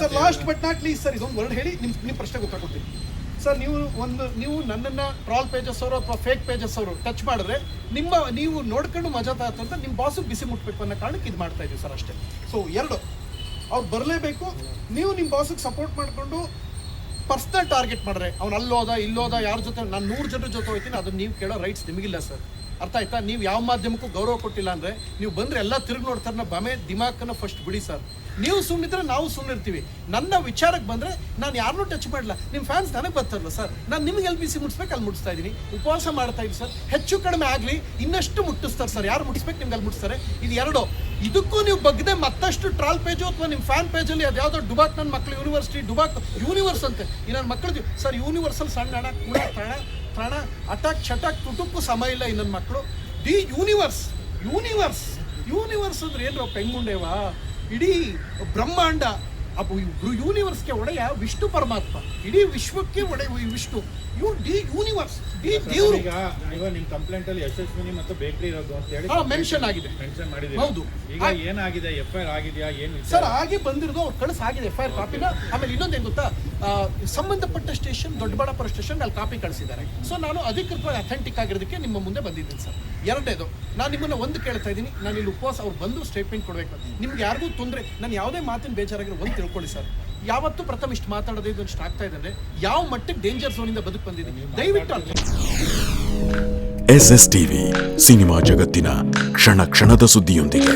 Sir last but not least sir ಇದೊಂದು word ಹೇಳಿ ನಿಮ್ ನಿಮ್ಮ ಪ್ರಶ್ನೆಗೆ ಉತ್ತರ ಕೊಡ್ತೀನಿ ಸರ್ ನೀವು ಒಂದು ನೀವು ನನ್ನನ್ನ ಟ್ರಾಲ್ ಪೇಜಸ್ ಅವರು ಅಥವಾ ಫೇಕ್ ಪೇಜಸ್ ಅವರು ಟಚ್ ಮಾಡಿದ್ರೆ ನಿಮ್ಮ ನೀವು ನೋಡ್ಕೊಂಡು ಮಜಾ ತಾತ ಅಂತ ನಿಮ್ಮ ಬಾಸು ಬಿಸಿ ಮುಟ್ಬೇಕು ಅನ್ನೋ ಕಾರಣಕ್ಕೆ ಇದು ಮಾಡ್ತಾ ಇದೀವಿ ಸರ್ ಅಷ್ಟೇ. ಸೊ ಎರಡು ಅವ್ರು ಬರಲೇಬೇಕು ನೀವು ನಿಮ್ಮ ಬಾಸಿಗೆ ಸಪೋರ್ಟ್ ಮಾಡಿಕೊಂಡು ಪರ್ಸ್ನಲ್ ಟಾರ್ಗೆಟ್ ಮಾಡ್ರೆ, ಅವ್ನು ಅಲ್ಲೋದ ಇಲ್ಲೋದ ಯಾರ ಜೊತೆ, ನಾನು ನೂರು ಜನರ ಜೊತೆ ಹೋಗ್ತೀನಿ ಅದನ್ನ ನೀವು ಕೇಳೋ ರೈಟ್ಸ್ ನಿಮಗಿಲ್ಲ ಸರ್ ಅರ್ಥ ಆಯ್ತಾ? ನೀವು ಯಾವ ಮಾಧ್ಯಮಕ್ಕೂ ಗೌರವ ಕೊಟ್ಟಿಲ್ಲ ಅಂದ್ರೆ, ನೀವು ಬಂದ್ರೆ ಎಲ್ಲ ತಿರುಗಿ ನೋಡ್ತಾರೆ ಬಮೆ, ದಿಮಾಕನ್ನು ಫಸ್ಟ್ ಬಿಡಿ ಸರ್ ನೀವು ಸುಮ್ಮನಿದ್ರೆ ನಾವು ಸುಮ್ಮನಿರ್ತೀವಿ ನನ್ನ ವಿಚಾರಕ್ಕೆ ಬಂದ್ರೆ, ನಾನು ಯಾರನ್ನೂ ಟಚ್ ಮಾಡಲ್ಲ ನಿಮ್ಮ ಫ್ಯಾನ್ಸ್ ನನಗೆ ಬರ್ತಾರಲ್ಲ ಸರ್ ನಾನು ನಿಮ್ಗೆ ಎಲ್ ಬಿ ಸಿ ಮುಟ್ಸ್ಬೇಕು, ಅಲ್ಲಿ ಮುಟ್ಟಿಸ್ತಾ ಇದ್ದೀನಿ ಉಪವಾಸ ಮಾಡ್ತಾ ಇದ್ದೀನಿ ಸರ್ ಹೆಚ್ಚು ಕಡಿಮೆ ಆಗಲಿ, ಇನ್ನಷ್ಟು ಮುಟ್ಟಿಸ್ತಾರೆ ಸರ್ ಯಾರು ಮುಟ್ಟಿಸ್ಬೇಕು ನಿಮ್ಗೆ ಅಲ್ಲಿ ಮುಟ್ಟಿಸ್ತಾರೆ ಇದು ಎರಡು. ಇದಕ್ಕೂ ನೀವು ಬಗ್ಗದೆ ಮತ್ತಷ್ಟು ಟ್ರಾಲ್ ಪೇಜು ಅಥವಾ ನಿಮ್ಮ ಫ್ಯಾನ್ ಪೇಜಲ್ಲಿ ಅದು ಯಾವುದೋ ಡುಬಾಕ್ ನನ್ನ ಮಕ್ಕಳು ಯೂನಿವರ್ಸಿಟಿ ಡುಬಾಕ್ ಯೂನಿವರ್ಸ್ ಅಂತೆ. ಈ ನನ್ನ ಮಕ್ಕಳು ಸರ್ ಯೂನಿವರ್ಸಲ್ ಸಣ್ಣ ಹಣ ಕೂಡ ಪ್ರಾಣ ಪ್ರಾಣ ಅಟಾಕ್ ಚಟಾಕ್ ತುಟುಕು ಸಮಯ ಇಲ್ಲ ಈ ನನ್ನ ಮಕ್ಕಳು ದಿ ಯೂನಿವರ್ಸ್ ಯೂನಿವರ್ಸ್ ಯೂನಿವರ್ಸ್ ಅಂದ್ರೆ ಏನ್ರೋ ಪೆಂಗುಂಡೇವಾ? ಇಡೀ ಬ್ರಹ್ಮಾಂಡ. ಅಪ್ಪ ಯೂನಿವರ್ಸ್ಗೆ ಒಡೆಯ ವಿಷ್ಣು ಪರಮಾತ್ಮ. ಇಡೀ ವಿಶ್ವಕ್ಕೆ ಒಡೆಯ Vishnu. You the universe the ದೇವರು. ಈಗ ಇವಾಗ ನಿಮ್ ಕಂಪ್ಲೇಂಟ್ ಅಲ್ಲಿ ಯಶಸ್ವಿನಿ ಮತ್ತು ಬೇಕರಿ ಇರೋದು ಅಂತ ಹೇಳಿ ಮೆನ್ಷನ್ ಆಗಿದೆ. ಮೆನ್ಷನ್ ಮಾಡಿದೆ ಹೌದು. ಈಗ ಏನಾಗಿದೆ? ಎಫ್ ಐ ಆರ್ ಆಗಿದೆಯಾ? ಏನ್ ಸರ್ ಹಾಗೆ ಬಂದಿರೋದು ಅವ್ರು ಕಳಿಸ್ ಆಗಿದೆ ಎಫ್ ಐ ಆರ್ ಕಾಪಿನ ಆಮೇಲೆ ಇನ್ನೊಂದೇನ್ ಗೊತ್ತಾ? ಆ, ಸಂಬಂಧಪಟ್ಟ ಸ್ಟೇಷನ್ ದೊಡ್ಡಬಳ್ಳಾಪುರ ಸ್ಟೇಷನ್ ಅಲ್ಲಿ ಕಾಪಿ ಕಳಿಸಿದ್ದಾರೆ. ಸೊ ನಾನು ಅಧಿಕೃತವಾಗಿ ಅಥೆಂಟಿಕ್ ಆಗಿರೋದಕ್ಕೆ ನಿಮ್ಮ ಮುಂದೆ ಬಂದಿದ್ದೀನಿ ಸರ್. ಎರಡನೇದು ನಾನು ನಿಮ್ಮನ್ನ ಒಂದು ಕೇಳ್ತಾ ಇದ್ದೀನಿ. ನಾನು ಇಲ್ಲಿ ಉಪವಾಸ ಅವ್ರು ಬಂದು ಸ್ಟೇಟ್ಮೆಂಟ್ ಕೊಡಬೇಕು. ನಿಮ್ಗೆ ಯಾರಿಗೂ ತೊಂದರೆ ನಾನು ಯಾವುದೇ ಮಾತಿನ ಬೇಜಾರಾಗಿರೋ ಒಂದು ತಿಳ್ಕೊಳ್ಳಿ ಸರ್. ಯಾವತ್ತೂ ಪ್ರಥಮ ಇಷ್ಟು ಮಾತಾಡೋದು ಇದು ಇಷ್ಟು ಆಗ್ತಾ ಇದೆ ಅಂದ್ರೆ ಯಾವ ಮಟ್ಟಕ್ಕೆ ಡೇಂಜರ್ ಝೋನಿಂದ ಬದುಕು ಬಂದಿದ್ದೀನಿ. ದಯವಿಟ್ಟು ಎಸ್ ಎಸ್ ಟಿವಿ ಸಿನಿಮಾ ಜಗತ್ತಿನ ಕ್ಷಣ ಕ್ಷಣದ ಸುದ್ದಿಯೊಂದಿಗೆ.